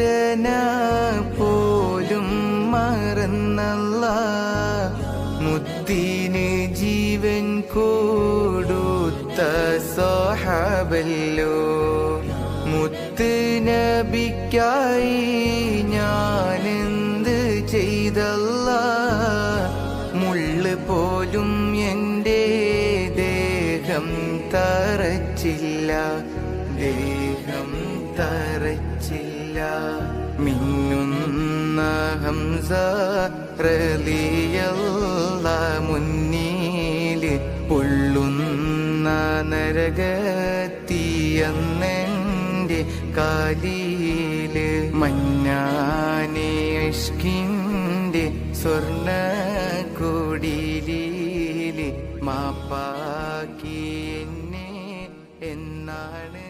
വേദന പോലും മറന്നല്ല. മുത്തിന് ജീവൻ കൊടുത്ത സോഹബല്ലോ. മുത്ത് നബിക്കായി ഞാനെന്ത് ചെയ്തല്ല. മുള്ളു പോലും എന്റെ ദേഹം തറച്ചില്ല. ദേഹം തറച്ചില്ല. ഇല്ല. മിന്നുന്ന ഹംസ റലിയല്ല മുന്നീൽ. പൊള്ളുന്ന നരകത്തിയെന്നെന്റെ കാലിയിൽ മഞ്ഞാനെ ഇഷ്കിന്റെ സ്വർണ കൊടിയിൽ മാപ്പാക്കി എന്നെ എന്നാണ്